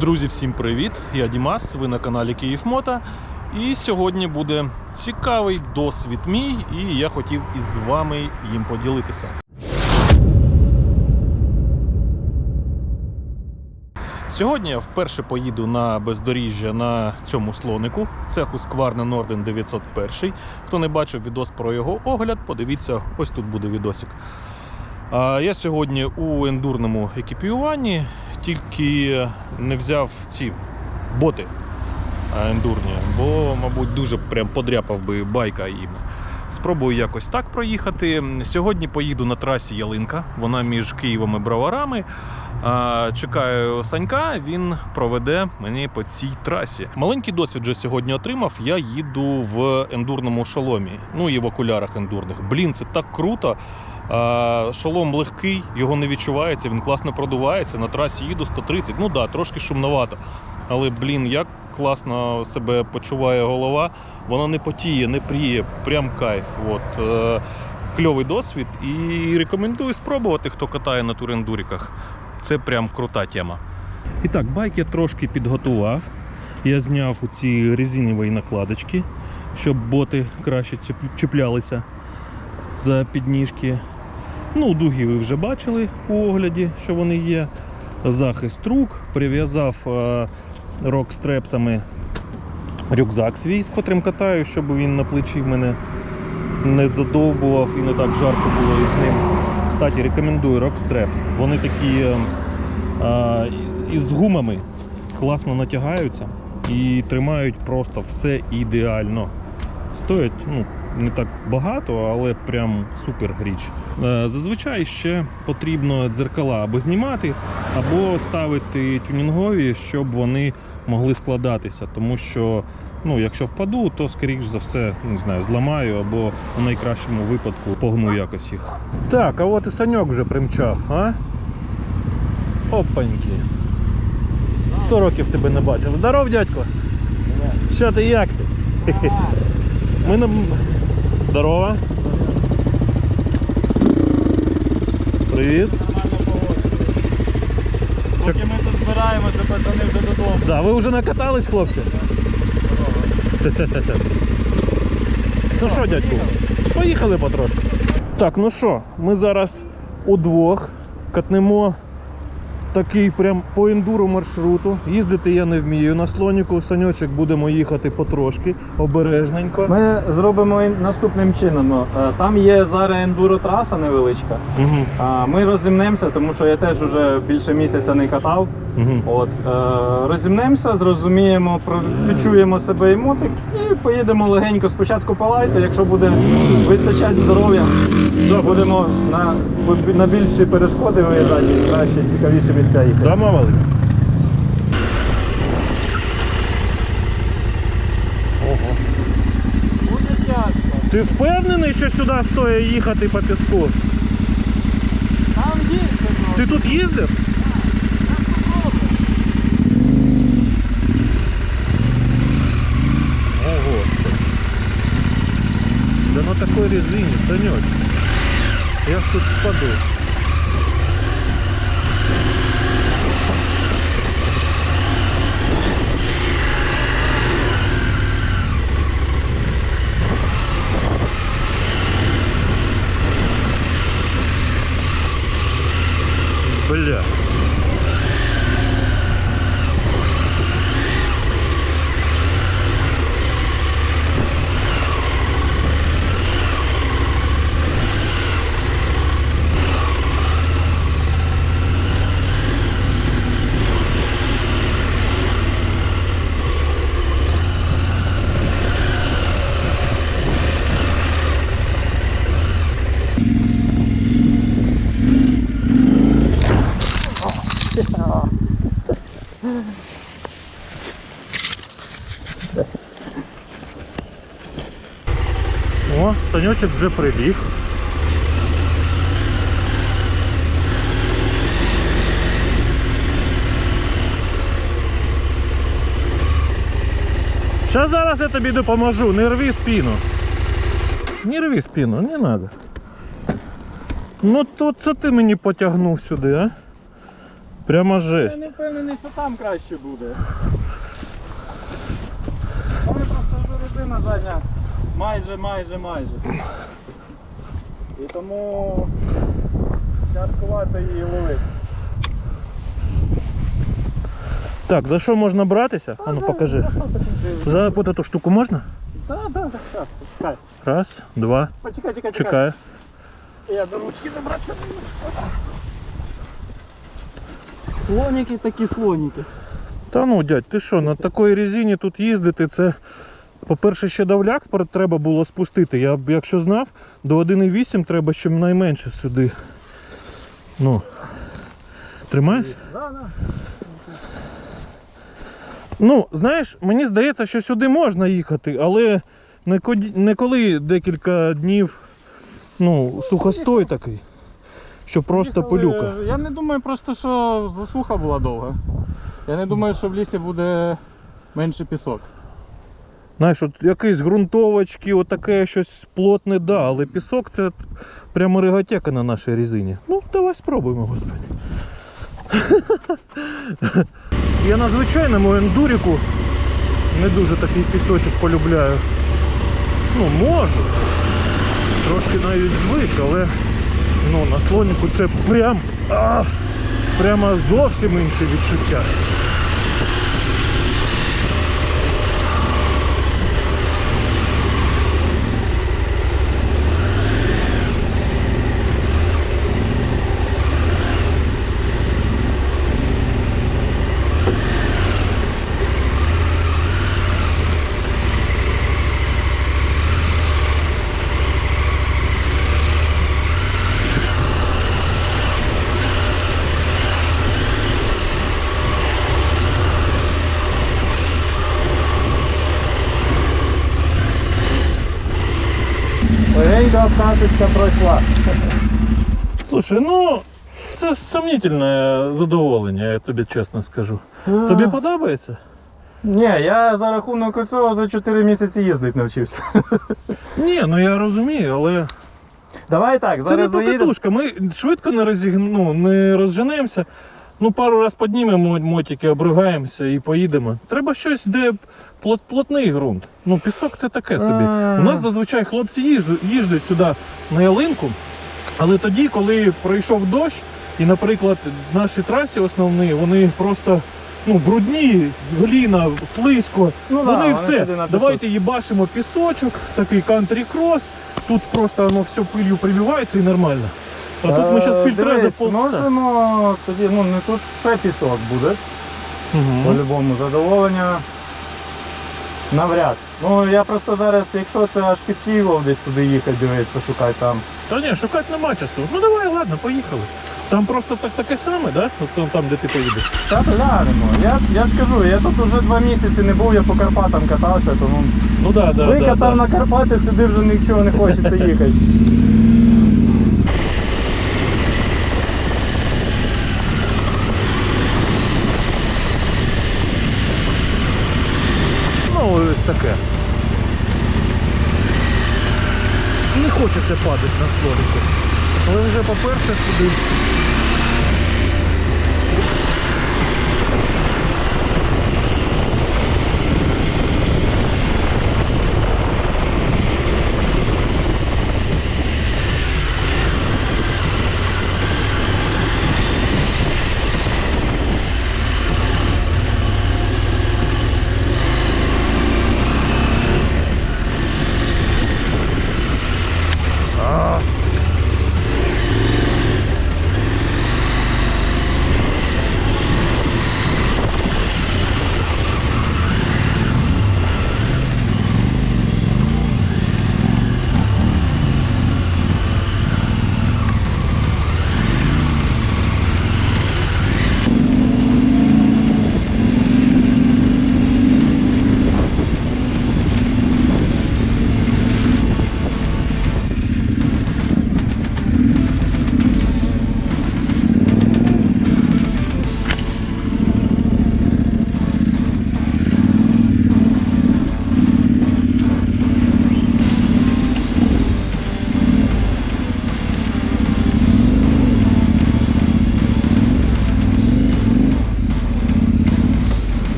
Друзі, всім привіт! Я Дімас, ви на каналі Київмото. І сьогодні буде цікавий досвід мій, і я хотів із вами їм поділитися. Сьогодні я вперше поїду на бездоріжжя на цьому слонику. Це Husqvarna Norden 901. Хто не бачив відос про його огляд, подивіться, ось тут буде відосик. Я сьогодні у ендурному екіпіюванні, тільки не взяв ці боти ендурні, бо, мабуть, дуже прям подряпав би байка їм. Спробую якось так проїхати. Сьогодні поїду на трасі Ялинка, вона між Києвом і Броварами. Чекаю Санька, він проведе мені по цій трасі. Маленький досвід вже сьогодні отримав. Я їду в ендурному шоломі, ну і в окулярах ендурних. Блін, це так круто. Шолом легкий, його не відчувається, він класно продувається. На трасі їду 130. Ну да, трошки шумновато. Але блін, як класно себе почуває голова. Вона не потіє, не пріє, прям кайф. От, е, кльовий досвід і рекомендую спробувати, хто катає на турендуріках. Це прям крута тема. І так, байк я трошки підготував. Я зняв ці резинові накладочки, щоб боти краще чіплялися за підніжки. Ну, дуги ви вже бачили у огляді, що вони є. Захист рук, прив'язав е, рок-стрепсами рюкзак свій, з котрим катаю, щоб він на плечі в мене не задовбував і не так жарко було із ним. Кстати, рекомендую Rockstraps. Вони такі е, е, із гумами класно натягаються і тримають просто все ідеально. Стоять ну, не так багато, але прям супер річ. Е, Зазвичай ще потрібно дзеркала або знімати, або ставити тюнінгові, щоб вони могли складатися. Тому що, ну, якщо впаду, то скоріш за все не знаю, зламаю або в найкращому випадку погну якось їх. Так, а от і саньок вже примчав, а? Опаньки. Сто років тебе не бачив. Здоров, дядько! Що ти як ти? Ми на... Здорово. Привіт. Поки ми тут збираємося, пацани вже додому. Да, ви вже накатались, хлопці? Ну що, дядьку, поїхали потрошки. Так, ну що, ми зараз удвох катнемо такий прям по ендуру маршруту. Їздити я не вмію на слоніку. Саньочок будемо їхати потрошки, обережненько. Ми зробимо наступним чином. Е, Там є зараз ендуро траса невеличка. Угу, Ми розімнемося, тому що я теж вже більше місяця не катав. Угу. От, е, розімнемося, зрозуміємо, відчуємо себе і мотик і поїдемо легенько спочатку по лайту. Якщо буде вистачати здоров'я, то будемо на, на більші перешкоди виїжджати, і краще цікавіші місця їхати. Домовились? Ого. Буде тяжко. Ти впевнений, що сюди стоїть їхати по піску? Там гірше Ти тут їздив? О, Господи. Да такой Санек. Я ж тут впаду. О, вже прибіг. Сейчас зараз я тобі допоможу, не рви спину. Не рви спину, не надо. Ну то це ти мені потягнув сюди, а? Прямо Я не впевнений, що там краще буде. Там просто вже резина задня майже, майже, майже. І тому тяжкувато її ловити. Так, за що можна братися? А ну покажи. За вот эту штуку можна? Так, так, так, так. Чекай. Раз, два. Почекай, чекай, чекай. Чекаю. Я до ручки добратися. Слоніки такі слоніки. Та ну, дядь, ти що, на такій резині тут їздити, це. По-перше, ще давляк треба було спустити. Я б якщо знав, до 1,8 треба ще найменше сюди. Ну. Тримаєш? Да, да. Ну, знаєш, мені здається, що сюди можна їхати, але не, коли декілька днів ну, сухостой такий, що просто пилюка. Я не думаю просто, що засуха була довга. Я не думаю, що в лісі буде менше пісок. Знаєш, от якісь ґрунтовочки, отаке щось плотне, да, але пісок це прямо риготека на нашій резині. Ну, давай спробуємо, господи. Я на звичайному ендуріку не дуже такий пісочок полюбляю. Ну, можу. Трошки навіть звик, але ну, на слоніку це прям. А, прямо зовсім інше відчуття. Легенька пройшла. Слушай, ну це сумнітельне задоволення, я тобі чесно скажу. Тобі подобається? Ні, я за рахунок цього за 4 місяці їздити навчився. Ні, ну я розумію, але Давай так, це не зараз покатушка. Ми швидко не, розіг... ну, не розженемося. Ну, пару раз піднімемо мотики, обригаємося і поїдемо. Треба щось, де плот, плотний ґрунт. Ну, пісок це таке собі. У нас зазвичай хлопці їздять сюди на ялинку, але тоді, коли пройшов дощ, і, наприклад, наші трасі основні, вони просто ну, брудні, з гліна, слизько. Ну да, вони вони все. Давайте їбашимо пісочок, такий кантрі-крос. Тут просто воно все пилью прибивається і нормально. А тут ми зараз Е, фільтра за дивись, полчаса. Можемо тоді, ну не тут все пісок буде. Мгм. По-любому задоволення. Навряд. Ну я просто зараз, якщо це аж під Києвом десь туди їхати, дивитися, шукати там. Та ні, шукати нема часу. Ну давай, ладно, поїхали. Там просто так таке саме, да? От там, там, де ти поїдеш. Та глянемо. Я, я ж кажу, я тут вже два місяці не був, я по Карпатам катався, тому Ну да, да, да, викатав да. на Карпати, сюди вже нічого не хочеться їхати. таке. Не хочеться падати на столику. Але вже по-перше сюди.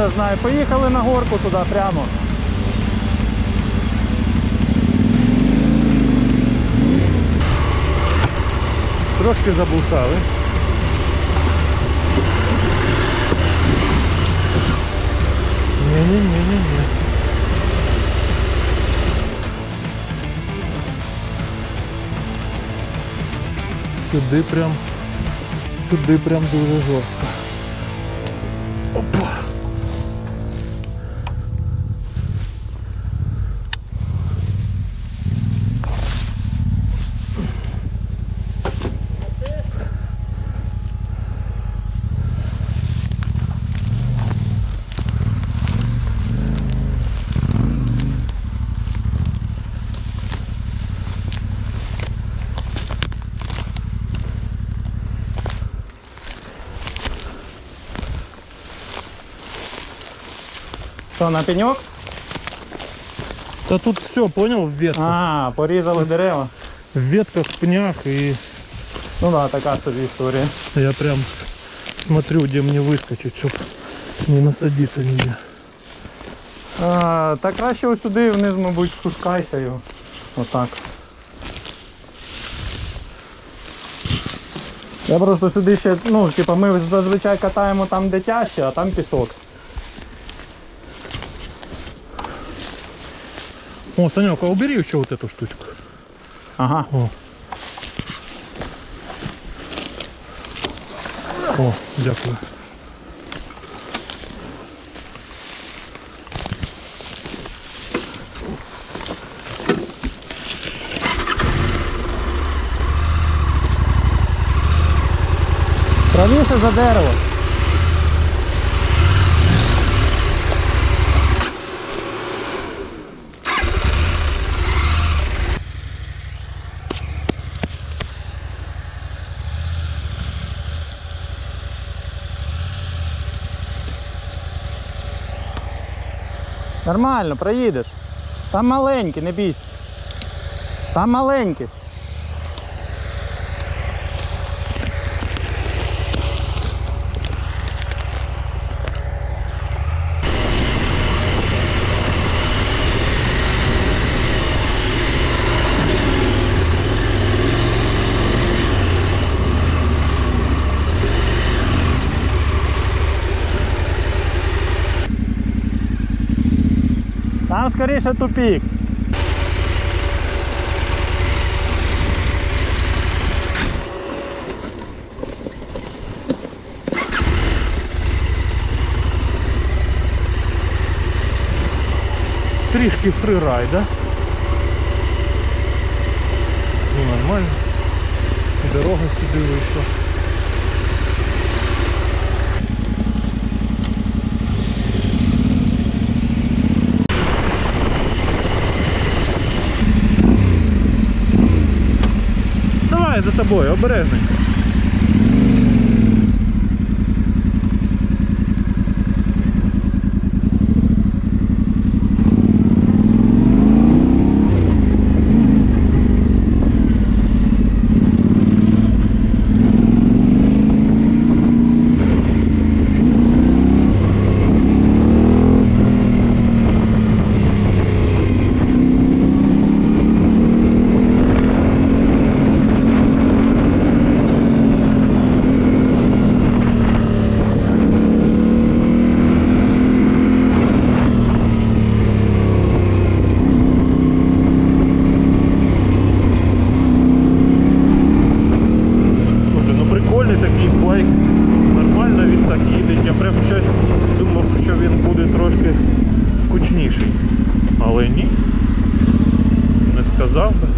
Не знаю, поїхали на горку туди прямо. Трошки заблукали. Ні-ні-ні-ні-ні. Сюди прям, сюди прям дуже жорстко. Опа. Що, на пеньок? Та тут все, понял, в ветках. А, порізали дерева. В ветках, в пнях и Ну да, така собі історія. я прям смотрю, где мне выскочить, чтоб не насадиться нигде. А, та краще ось сюди вниз, мабуть, спускайся його. Отак. Я просто сюди ще, ну, типа, ми зазвичай катаємо там, де тяжче, а там пісок. О, Санек, а убери еще вот эту штучку. Ага. О. О, дякую. Правіше за дерево. Нормально, проїдеш. Там маленький, не бійся. Там маленький. Там скоріше тупік. Трішки фрирай, да? Ну нормально. Дорога сюди вийшла. Давай за тобою, обережненько. Слушай, ну прикольний такий байк. Нормально він так їде. Я прям щось думав, що він буде трошки скучніший. Але ні. Не сказав би.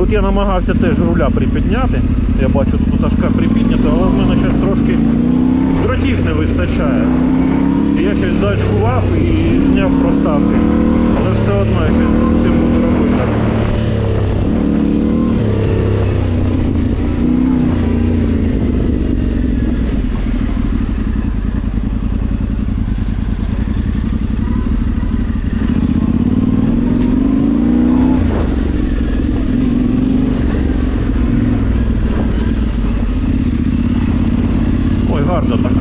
От я намагався теж руля припідняти. Я бачу тут у Сашка припіднято, але в мене щось трошки дротів не вистачає. Я щось зачкував і зняв проставки. Але все одно я щось з цим буду робити.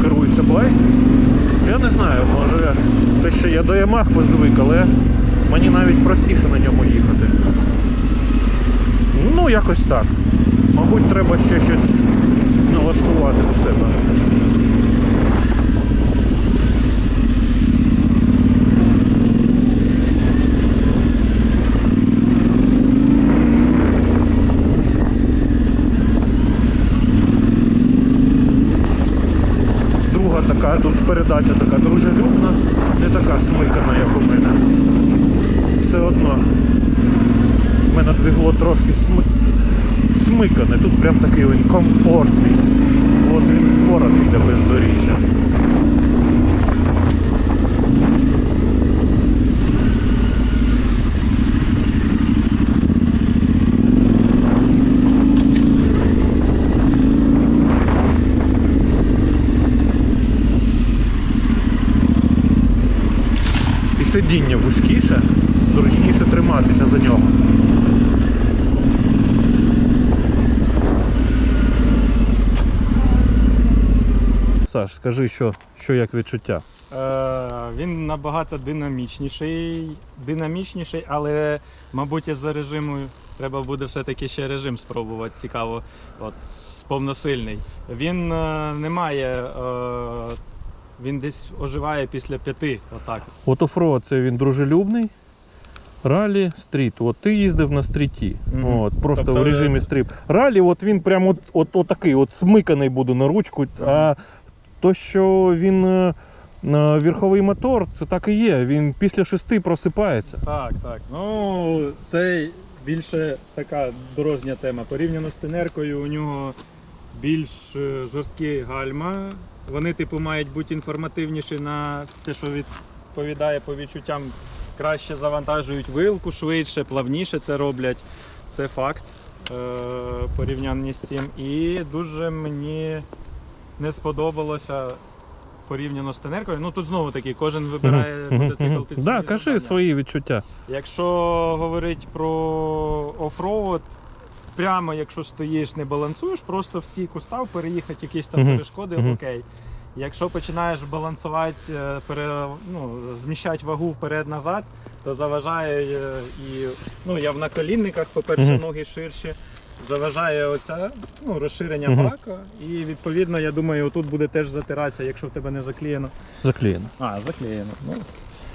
керується байк. Я не знаю, може те, що я до Ямах позвик, але мені навіть простіше на ньому їхати. Ну, якось так. Мабуть, треба ще щось налаштувати у себе. Друга така, тут передача така дружелюбна, не така смикана, як у мене. Все одно. Мене двигло трошки сми... смикане. Тут прям такий він комфортний. От він створений для бездоріжжя. Сидіння вузькіше, зручніше триматися за нього. Саш, скажи, що, що як відчуття? Е, він набагато динамічніший, динамічніший, але, мабуть, із-за режиму треба буде все-таки ще режим спробувати. Цікаво, от, повносильний. Він е, не має. Е, він десь оживає після п'яти. Отак. От оффроуд це він дружелюбний. Ралі, стріт. От ти їздив на стріті. Мгм. От, просто Тобто, в режимі стріп. Ралі, от він прям от, от, от такий, от смиканий буде на ручку. А то, що він е, е, верховий мотор, це так і є. Він після шести просипається. Так, так. Ну, це більше така дорожня тема. Порівняно з тенеркою, у нього більш е, жорсткі гальма. Вони, типу, мають бути інформативніші на те, що відповідає по відчуттям. Краще завантажують вилку, швидше, плавніше це роблять. Це факт порівнянні з цим. І дуже мені не сподобалося порівняно з тенеркою. Ну тут знову таки кожен вибирає Мгм, мотоцикл мгм. під Да, свої кажи завдання. свої відчуття. Якщо говорити про офроуд, прямо якщо стоїш, не балансуєш, просто в стійку став, переїхати якісь там Мгм. перешкоди, Мгм. окей. Якщо починаєш балансувати, е, пере, ну, зміщати вагу вперед-назад, то заважає е, і ну, я в наколінниках, по-перше, Мгм. ноги ширші. Заважає оця ну, розширення Мгм. бака. І відповідно, я думаю, тут буде теж затиратися, якщо в тебе не заклеєно. Заклеєно. А, заклеєно. Ну,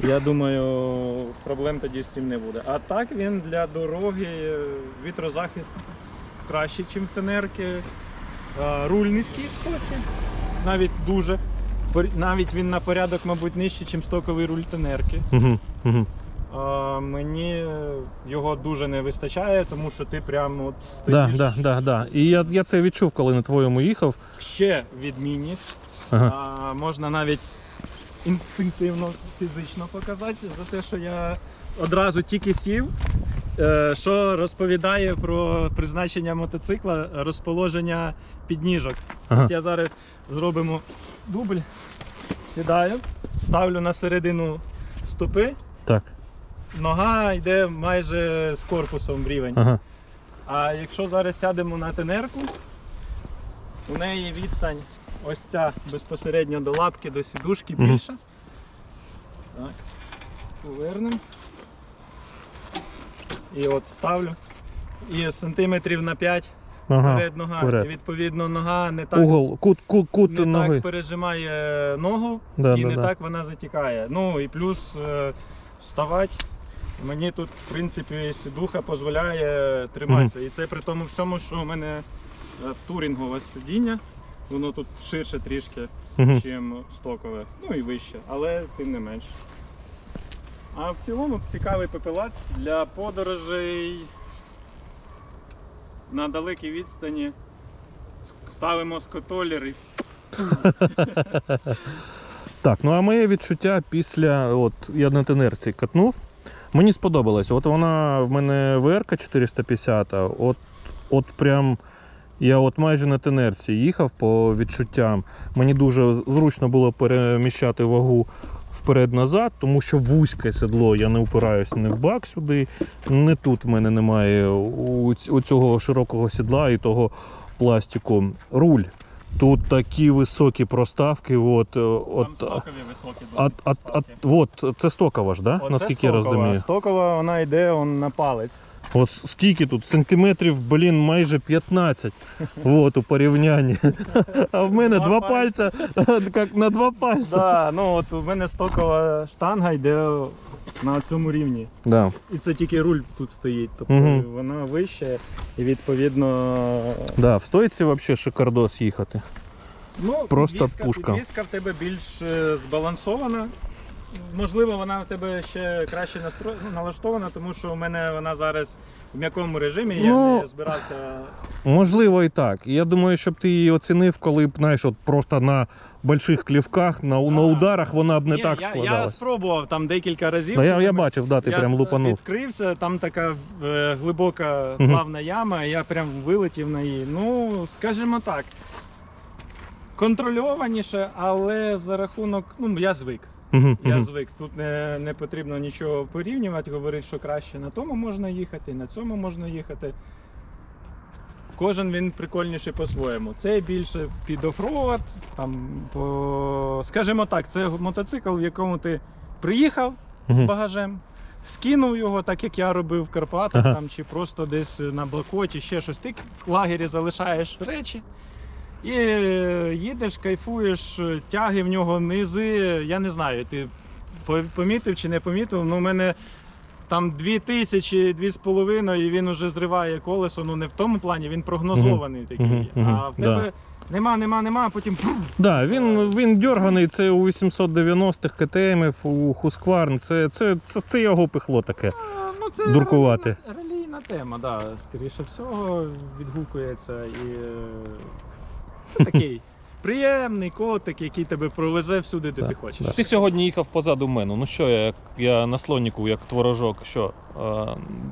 я думаю, проблем тоді з цим не буде. А так він для дороги е, вітрозахист краще, ніж тенерки. А, Руль низький в стоці, навіть дуже. Пор- Навіть він на порядок, мабуть, нижчий, ніж стоковий руль тенерки. Угу, угу. Мені його дуже не вистачає, тому що ти прямо от стоїш. да, да, да. І я, я це відчув, коли на твоєму їхав. Ще відмінність. Ага. А, можна навіть інстинктивно фізично показати за те, що я одразу тільки сів. е, Що розповідає про призначення мотоцикла, розположення підніжок. Ага. От я зараз зробимо дубль, сідаю, ставлю на середину стопи, Так. Нога йде майже з корпусом в рівень. Ага. А якщо зараз сядемо на тенерку, у неї відстань ось ця безпосередньо до лапки, до сідушки більша. Так. Повернемо. І от ставлю. І сантиметрів на 5 Ага. вперед нога. вперед. І відповідно нога не так, Угол, кут, кут, кут не ноги. так пережимає ногу Да, і да, не да. так вона затікає. Ну і плюс е, вставати. Мені тут, в принципі, сідуха дозволяє триматися. І це при тому всьому, що у мене е, турінгове сидіння. Воно тут ширше трішки, ніж стокове, ну і вище, але тим не менше. А в цілому цікавий пепелац для подорожей на далекій відстані. Ставимо скотолери. Так, ну а моє відчуття після. От я на тенерці катнув. Мені сподобалось. От вона в мене ВРК 450, от, от прям. Я от майже на тенерці їхав по відчуттям. Мені дуже зручно було переміщати вагу вперед-назад, тому що вузьке седло, я не упираюсь не в бак сюди, не тут в мене немає у цього широкого сідла і того пластику. Руль Тут такі високі проставки. От, от, Там стокові високі. а, а, а, от, це стокова ж, да? наскільки я розумію? Стокова вона йде он на палець. От скільки тут? Сантиметрів, блін, майже 15. От у порівнянні. А в мене Два пальця, як на два пальця. Да, ну от у мене стокова штанга йде на цьому рівні. Да. І це тільки руль тут стоїть. Тобто Мгм. вона вища і відповідно. Да, в стойці взагалі шикардос їхати. Ну, Просто підвізка, пушка. Підвізка в тебе більш е, збалансована. Можливо, вона в тебе ще краще настро... ну, налаштована, тому що у мене вона зараз в м'якому режимі, я Ну, не збирався. Можливо, і так. Я думаю, щоб ти її оцінив, коли б, знаєш, от просто на больших клівках, на, на ударах вона б не Ні, так я, я складалась. спробував там декілька разів. Да, я, я бачив, да, ти я прям лупанув. відкрився, там така е, глибока Мгм. плавна яма, я прям вилетів на її. Ну, скажімо так, контрольованіше, але за рахунок, ну, я звик. Мгм, Я звик. Тут не, не потрібно нічого порівнювати, говорити, що краще на тому можна їхати, на цьому можна їхати. Кожен він прикольніший по-своєму. Це більше під оффроад, там, по... скажімо так, це мотоцикл, в якому ти приїхав з багажем, скинув його, так як я робив в Карпатах, Ага. там, чи просто десь на блокоті, ще щось. Ти в лагері залишаєш речі. І е, їдеш, кайфуєш, е, тяги в нього, низи. Я не знаю, ти помітив чи не помітив. Ну, у мене там дві тисячі, дві з половиною, і він уже зриває колесо. Ну не в тому плані, він прогнозований такий. Мгм, мгм, А в да. тебе нема, нема, нема, а потім. Да, він, він дерганий, це у 890-х КТМів, у Husqvarna, це, це, це, це його пихло таке. А, Ну, це Дуркувати. Релійна, релійна тема, да. Скоріше всього, відгукується і е, це такий приємний котик, який тебе провезе всюди, де Так, ти хочеш. Ти сьогодні їхав позаду мене. Ну що, я, як я на слоніку, як творожок, що? е,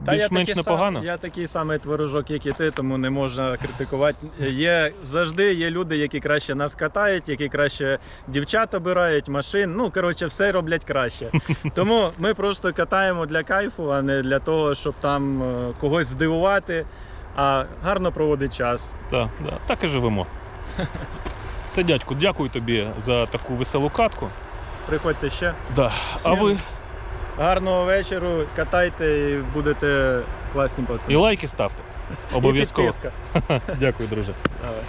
Та я Більш-менш такий сам- непогано? я такий самий творожок, як і ти, тому не можна критикувати. Є завжди є люди, які краще нас катають, які краще дівчат обирають, машин. Ну коротше, все роблять краще. Тому ми просто катаємо для кайфу, а не для того, щоб там е, когось здивувати, а гарно проводить час. Да, да. Так і живемо. Все, дядьку, дякую тобі за таку веселу катку. Приходьте ще. Да. А Всім ви Гарного вечора, катайте і будете класні пацани. і лайки ставте. І Обов'язково. підписка. Дякую, друже. Давай.